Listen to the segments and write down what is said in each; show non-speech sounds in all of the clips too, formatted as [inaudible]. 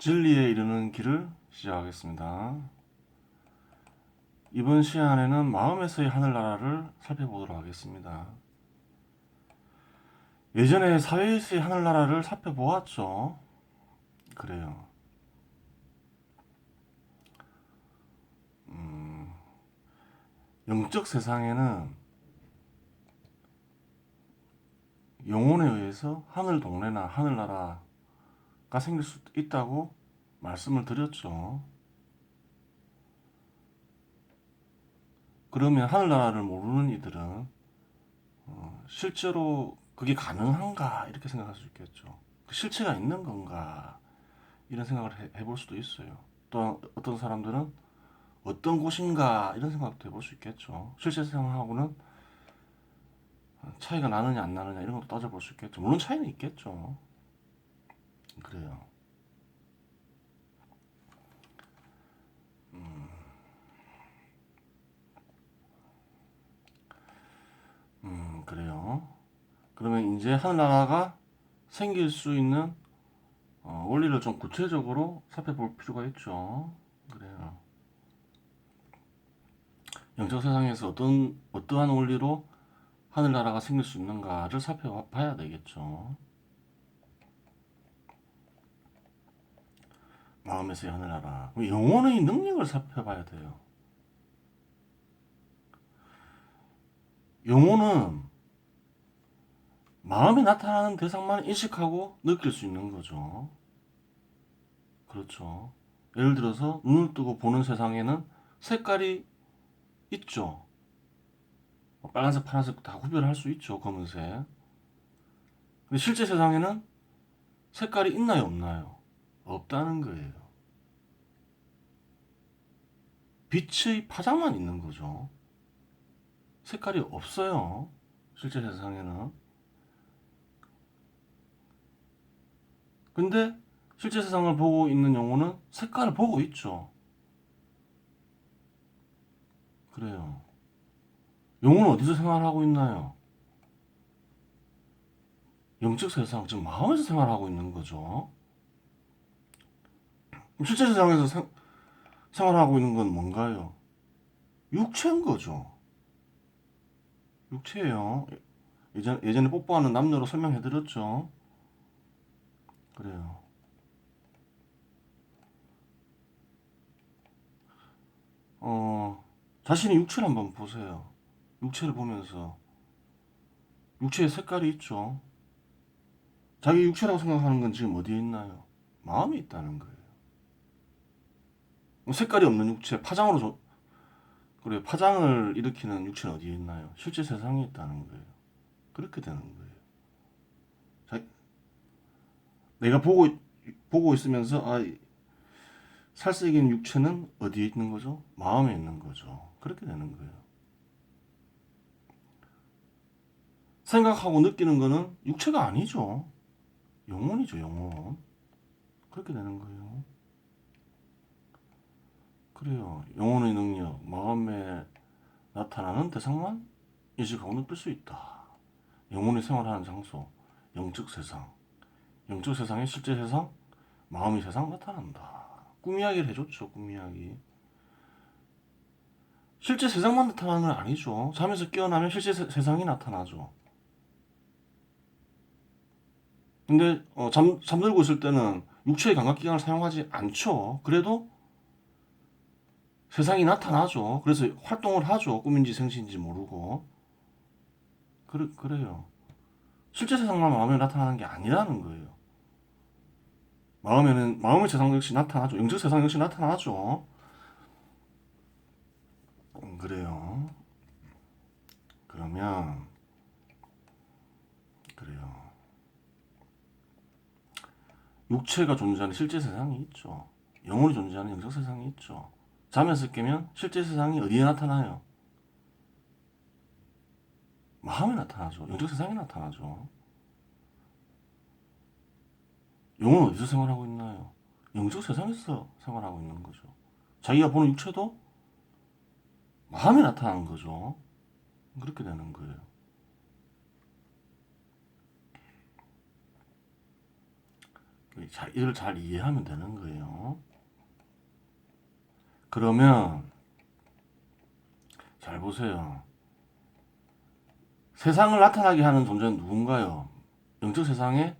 진리에 이르는 길을 시작하겠습니다. 이번 시간에는 마음에서의 하늘나라를 살펴보도록 하겠습니다. 예전에 사회에서의 하늘나라를 살펴보았죠. 그래요. 음, 영적 세상에는 영혼에 의해서 하늘 동네나 하늘나라 가 생길 수 있다고 말씀을 드렸죠. 그러면 하늘나라를 모르는 이들은 어, 실제로 그게 가능한가 이렇게 생각할 수 있겠죠. 그 실체가 있는 건가 이런 생각을 해, 해볼 수도 있어요. 또 어떤 사람들은 어떤 곳인가 이런 생각도 해볼 수 있겠죠. 실제 세상하고는 차이가 나느냐 안 나느냐 이런 것도 따져볼 수 있겠죠. 물론 차이는 있겠죠. 그래요. 음, 그래요. 그러면 이제 하늘나라가 생길 수 있는 어, 원리를 좀 구체적으로 살펴볼 필요가 있죠. 그래요. 영적 세상에서 어떤 어떠한 원리로 하늘나라가 생길 수 있는가를 살펴봐야 되겠죠. 마음에서의 하늘나라. 영혼의 능력을 살펴봐야 돼요. 영혼은 마음에 나타나는 대상만 인식하고 느낄 수 있는 거죠. 그렇죠. 예를 들어서 눈을 뜨고 보는 세상에는 색깔이 있죠. 뭐 빨간색, 파란색 다 구별할 수 있죠. 검은색. 근데 실제 세상에는 색깔이 있나요, 없나요? 없다는 거예요. 빛의 파장만 있는 거죠. 색깔이 없어요. 실제 세상에는. 근데 실제 세상을 보고 있는 영혼은 색깔을 보고 있죠. 그래요. 영혼은 어디서 생활하고 있나요? 영적 세상, 즉 마음에서 생활하고 있는 거죠. 실제 세상에서 생, 생활하고 있는 건 뭔가요? 육체인 거죠. 육체예요. 예전, 예전에 뽀뽀하는 남녀로 설명해드렸죠. 그래요. 어, 자신의 육체를 한번 보세요. 육체를 보면서 육체에 색깔이 있죠. 자기 육체라고 생각하는 건 지금 어디에 있나요? 마음이 있다는 거예요. 색깔이 없는 육체, 파장으로 조, 그래 파장을 일으키는 육체는 어디에 있나요? 실제 세상에 있다는 거예요. 그렇게 되는 거예요. 자, 내가 보고 보고 있으면서 아 살색인 육체는 어디에 있는 거죠? 마음에 있는 거죠. 그렇게 되는 거예요. 생각하고 느끼는 거는 육체가 아니죠. 영혼이죠, 영혼. 그렇게 되는 거예요. 그래요. 영혼의 능력, 마음에 나타나는 대상만 인식하고 느낄 수 있다. 영혼이 생활하는 장소, 영적 세상. 영적 세상의 실제 세상, 마음의 세상 나타난다. 꿈 이야기를 해줬죠, 꿈 이야기. 실제 세상만 나타나는 건 아니죠. 잠에서 깨어나면 실제 세, 세상이 나타나죠. 근데 어, 잠, 잠들고 있을 때는 육체의 감각기관을 사용하지 않죠. 그래도 세상이 나타나죠. 그래서 활동을 하죠. 꿈인지 생시인지 모르고. 그래, 그래요. 실제 세상만 마음에 나타나는 게 아니라는 거예요. 마음에는, 마음의 세상 역시 나타나죠. 영적 세상 역시 나타나죠. 음, 그래요. 그러면, 그래요. 육체가 존재하는 실제 세상이 있죠. 영혼이 존재하는 영적 세상이 있죠. 잠에서 깨면 실제 세상이 어디에 나타나요? 마음에 나타나죠. 영적 세상에 나타나죠. 영혼은 어디서 생활하고 있나요? 영적 세상에서 생활하고 있는 거죠. 자기가 보는 육체도 마음에 나타나는 거죠. 그렇게 되는 거예요. 자, 이를 잘 이해하면 되는 거예요. 그러면 잘 보세요. 세상을 나타나게 하는 존재는 누군가요? 영적 세상에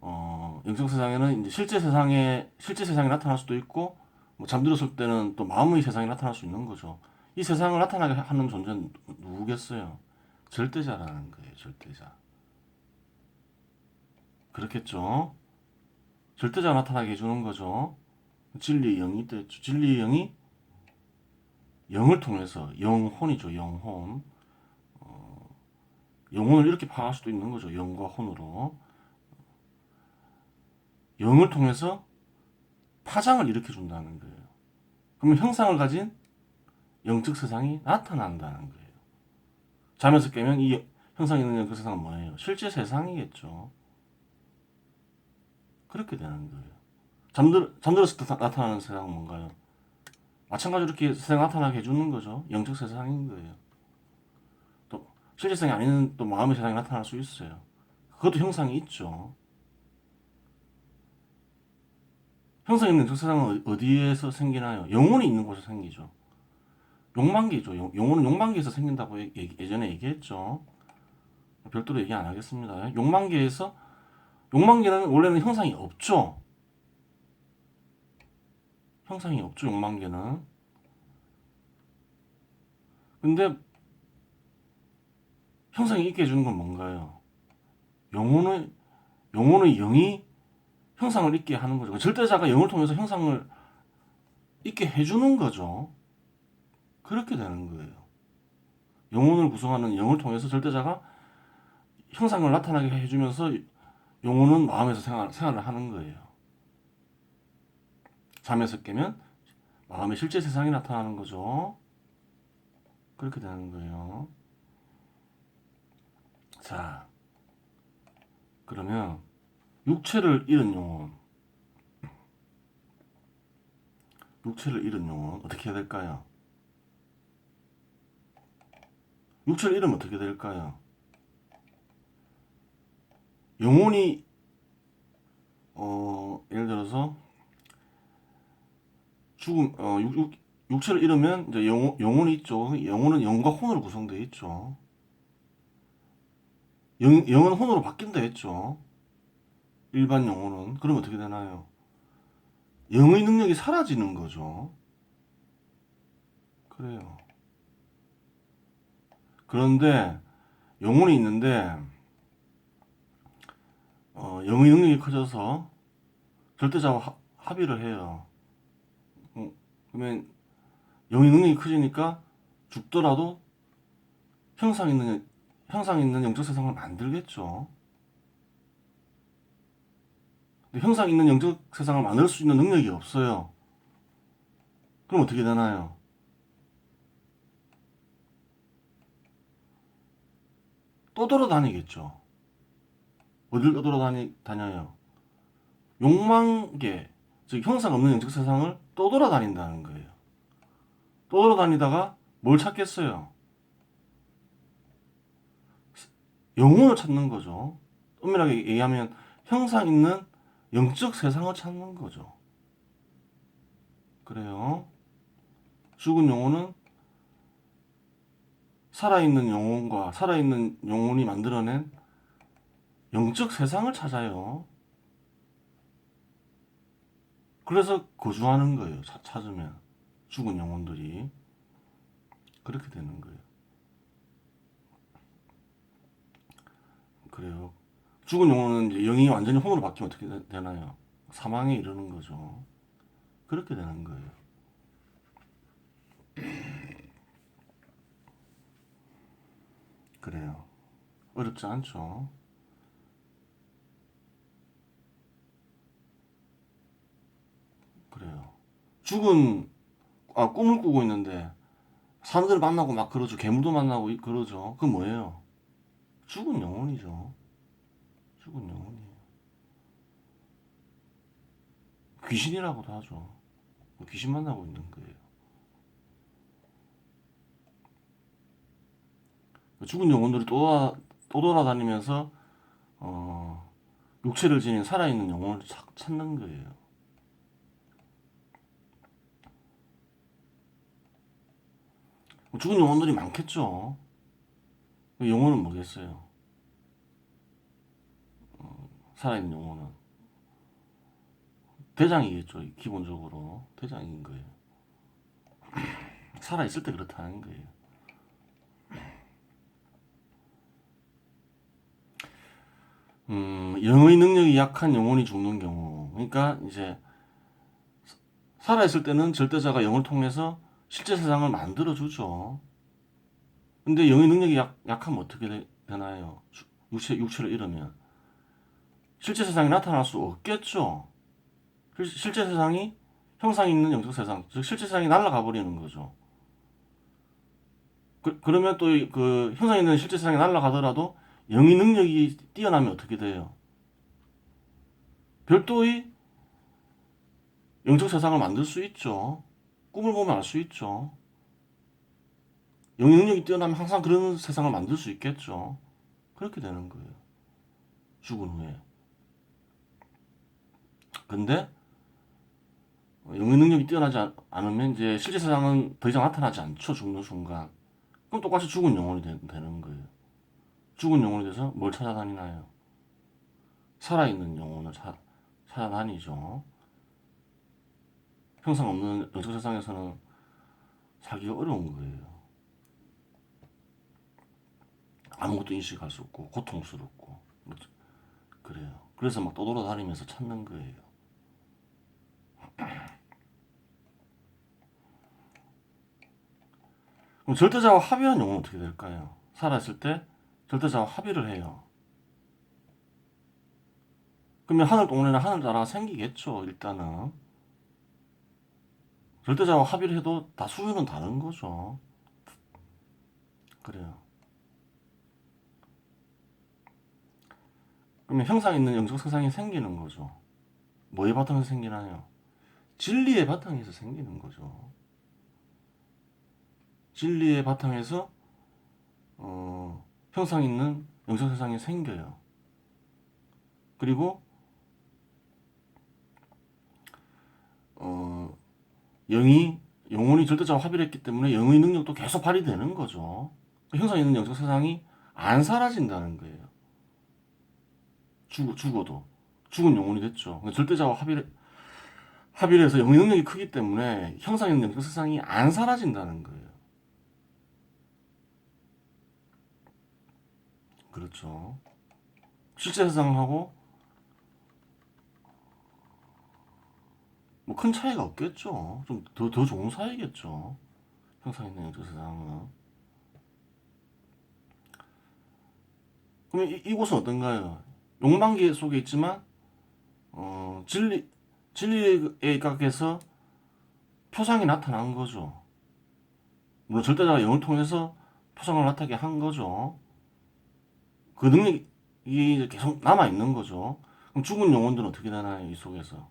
어, 영적 세상에는 이제 실제 세상에 실제 세상이 나타날 수도 있고 뭐 잠들었을 때는 또 마음의 세상이 나타날 수 있는 거죠. 이 세상을 나타나게 하는 존재는 누- 누구겠어요? 절대자라는 거예요. 절대자. 그렇겠죠? 절대자가 나타나게 해주는 거죠. 진리의 영이 있겠죠. 진리의 영이 영을 통해서 영혼이죠. 영혼. 어, 영혼을 이렇게 파악할 수도 있는 거죠. 영과 혼으로. 영을 통해서 파장을 일으켜 준다는 거예요. 그러면 형상을 가진 영적 세상이 나타난다는 거예요. 잠에서 깨면 이 형상이 있는 영적 세상은 뭐예요? 실제 세상이겠죠. 그렇게 되는 거예요. 잠들, 잠들었을 때 나- 나타나는 세상은 뭔가요? 마찬가지로 이렇게 세상 나타나게 해주는 거죠. 영적 세상인 거예요. 또 세상이 아닌 또 마음의 세상이 나타날 수 있어요. 그것도 형상이 있죠. 형상 있는 저 세상은 어- 어디에서 생기나요? 영혼이 있는 곳에서 생기죠. 욕망계죠. 영- 영혼은 욕망계에서 생긴다고 예전에 얘기했죠. 별도로 얘기 안 하겠습니다. 욕망계에서 욕망계는 원래는 형상이 없죠. 형상이 없죠. 욕망계는. 근데 형상이 있게 해주는 건 뭔가요? 영혼의 영혼의 영이 형상을 있게 하는 거죠. 절대자가 영을 통해서 형상을 있게 해주는 거죠. 그렇게 되는 거예요. 영혼을 구성하는 영을 통해서 절대자가 형상을 나타나게 해주면서 영혼은 마음에서 생활, 생활을 하는 거예요. 잠에서 깨면 마음의 실제 세상이 나타나는 거죠. 그렇게 되는 거예요. 자, 그러면 육체를 잃은 영혼, 육체를 잃은 영혼 어떻게 해야 될까요? 육체를 잃으면 어떻게 될까요? 영혼이 어 예를 들어서 죽음 어 육, 육, 육체를 잃으면 이제 영혼 영혼이 있죠. 영혼은 영과 혼으로 구성되어 있죠. 영 영은 혼으로 바뀐다 했죠. 일반 영혼은 그럼 어떻게 되나요? 영의 능력이 사라지는 거죠. 그래요. 그런데 영혼이 있는데 어, 영의 능력이 커져서 절대자와 합- 합의를 해요. 음, 그러면 영의 능력이 커지니까 죽더라도 형상 있는 형상 있는 영적 세상을 만들겠죠. 근데 형상 있는 영적 세상을 만들 수 있는 능력이 없어요. 그럼 어떻게 되나요? 떠돌아다니겠죠. 어딜 떠돌아다니 다녀요? 욕망계, 즉 형상 없는 영적 세상을 떠돌아다닌다는 거예요. 떠돌아다니다가 뭘 찾겠어요? 영혼을 찾는 거죠. 엄밀하게 얘기하면 형상 있는 영적 세상을 찾는 거죠. 그래요. 죽은 영혼은 살아있는 영혼과 살아있는 영혼이 만들어낸 영적 세상을 찾아요. 그래서 거주하는 거예요. 차- 찾으면 죽은 영혼들이 그렇게 되는 거예요. 그래요. 죽은 영혼은 영이 완전히 혼으로 바뀌면 어떻게 되- 되나요? 사망에 이르는 거죠. 그렇게 되는 거예요. 그래요. 어렵지 않죠. 그래요. 죽은 아 꿈을 꾸고 있는데 사람들 만나고 막 그러죠. 괴물도 만나고 이- 그러죠. 그 뭐예요? 죽은 영혼이죠. 죽은 영혼이에요. 귀신이라고도 하죠. 귀신 만나고 있는 거예요. 죽은 영혼들이 또, 또 돌아다니면서 어, 육체를 지닌 살아있는 영혼을 찾- 찾는 거예요. 죽은 영혼들이 많겠죠. 그 영혼은 뭐겠어요? 어, 살아있는 영혼은 대장이겠죠. 기본적으로 대장인 거예요. 살아있을 때 그렇다는 거예요. 음, 영의 능력이 약한 영혼이 죽는 경우. 그러니까 이제 살아있을 때는 절대자가 영을 통해서 실제 세상을 만들어 주죠. 근데 영의 능력이 약, 약하면 어떻게 되, 되나요? 주- 육체, 육체를 잃으면. 실제 세상이 나타날 수 없겠죠. 실- 실제 세상이 형상 있는 영적 세상, 즉 실제 세상이 날아가 버리는 거죠. 그, 그러면 또 그 형상 있는 실제 세상이 날아가더라도 영의 능력이 뛰어나면 어떻게 돼요? 별도의 영적 세상을 만들 수 있죠. 꿈을 보면 알 수 있죠. 영의 능력이 뛰어나면 항상 그런 세상을 만들 수 있겠죠. 그렇게 되는 거예요. 죽은 후에. 근데 영의 능력이 뛰어나지 않- 않으면 이제 실제 세상은 더 이상 나타나지 않죠. 죽는 순간. 그럼 똑같이 죽은 영혼이 되, 되는 거예요. 죽은 영혼이 돼서 뭘 찾아다니나요? 살아있는 영혼을 차, 찾아다니죠. 형상 없는 영적 세상에서는 살기가 어려운 거예요. 아무것도 인식할 수 없고 고통스럽고. 그래요. 그래서 막 떠돌아다니면서 찾는 거예요. [clears throat] 그럼 절대자와 합의한 영혼은 어떻게 될까요? 살아있을 때 절대자와 합의를 해요. 그러면 하늘 동네나 하늘 나라가 생기겠죠. 일단은 절대자와 합의를 해도 다 수준은 다른 거죠. 그래요. 그러면 형상 있는 영적 세상이 생기는 거죠. 뭐의 바탕에서 생기나요? 진리의 바탕에서 생기는 거죠. 진리의 바탕에서 어, 형상 있는 영적 세상이 생겨요. 그리고 어, 영이 영혼이 절대자와 합의를 했기 때문에 영의 능력도 계속 발휘되는 거죠. 그 형상 있는 영적 세상이 안 사라진다는 거예요. 죽, 죽어도 죽은 영혼이 됐죠. 그러니까 절대자와 합의를 합의를 해서 영의 능력이 크기 때문에 형상 있는 영적 세상이 안 사라진다는 거예요. 그렇죠. 실제 세상하고 뭐 큰 차이가 없겠죠. 좀 더 더 좋은 사이겠죠. 형상 있는 영적 세상은. 그러면 이, 이곳은 어떤가요? 욕망계 속에 있지만 어, 진리 진리에 각해서 표상이 나타난 거죠. 물론 절대자가 영을 통해서 표상을 나타나게 한 거죠. 그 능력이 계속 남아 있는 거죠. 그럼 죽은 영혼들은 어떻게 되나요? 이 속에서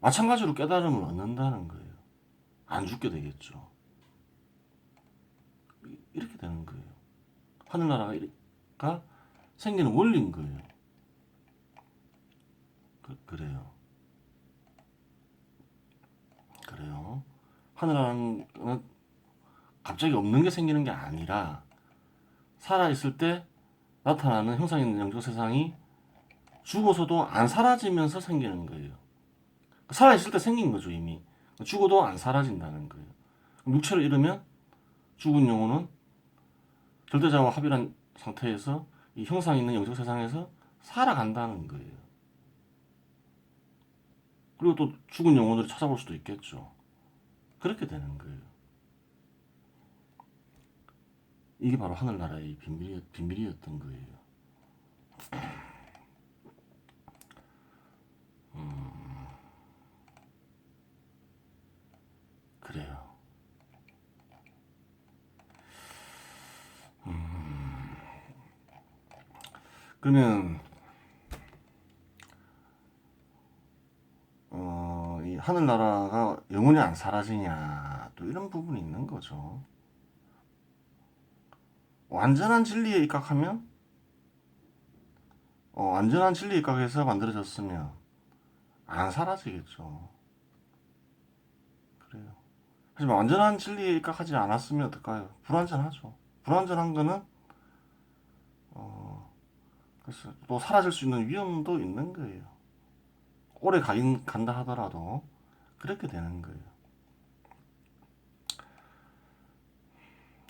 마찬가지로 깨달음을 얻는다는 거예요. 안 죽게 되겠죠. 이- 이렇게 되는 거예요. 하늘나라가 생기는 원리인 거예요. 그, 그래요. 그래요. 하늘나라는 갑자기 없는 게 생기는 게 아니라 살아있을 때 나타나는 형상 있는 영적 세상이 죽어서도 안 사라지면서 생기는 거예요. 살아있을 때 생긴 거죠, 이미. 죽어도 안 사라진다는 거예요. 육체를 잃으면 죽은 영혼은 절대자와 합의한 상태에서 이 형상 있는 영적 세상에서 살아간다는 거예요. 그리고 또 죽은 영혼을 찾아볼 수도 있겠죠. 그렇게 되는 거예요. 이게 바로 하늘나라의 비밀이, 비밀이었던 거예요. 음, 그래요. 음, 그러면 어, 이 하늘나라가 영원히 안 사라지냐 또 이런 부분이 있는 거죠. 완전한 진리에 입각하면 어, 안전한 진리 입각에서 만들어졌으면 안 사라지겠죠. 그래요. 하지만 완전한 진리 입각하지 않았으면 어떨까요? 불완전하죠. 불완전한 거는 어, 그래서 또 사라질 수 있는 위험도 있는 거예요. 오래 가긴 간다 하더라도 그렇게 되는 거예요.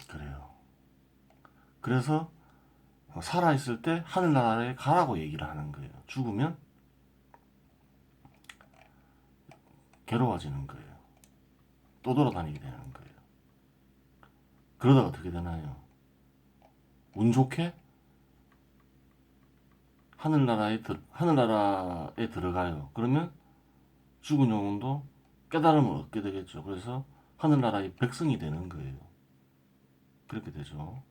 그래요. 그래서 어, 살아있을 때 하늘나라에 가라고 얘기를 하는 거예요. 죽으면 괴로워지는 거예요. 또 돌아다니게 되는 거예요. 그러다가 어떻게 되나요? 운 좋게 하늘나라에 들, 하늘나라에 들어가요. 그러면 죽은 영혼도 깨달음을 얻게 되겠죠. 그래서 하늘나라의 백성이 되는 거예요. 그렇게 되죠.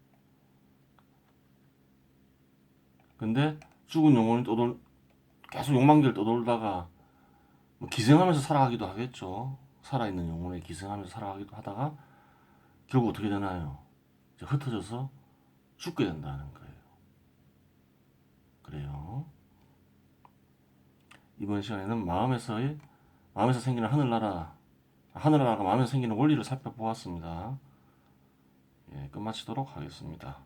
근데 죽은 영혼이 떠돌 계속 욕망길 떠돌다가 뭐 기생하면서 살아가기도 하겠죠. 살아있는 영혼에 기생하면서 살아가기도 하다가 결국 어떻게 되나요? 흩어져서 죽게 된다는 거예요. 그래요. 이번 시간에는 마음에서의 마음에서 생기는 하늘나라 하늘나라가 마음에서 생기는 원리를 살펴보았습니다. 예, 끝마치도록 하겠습니다.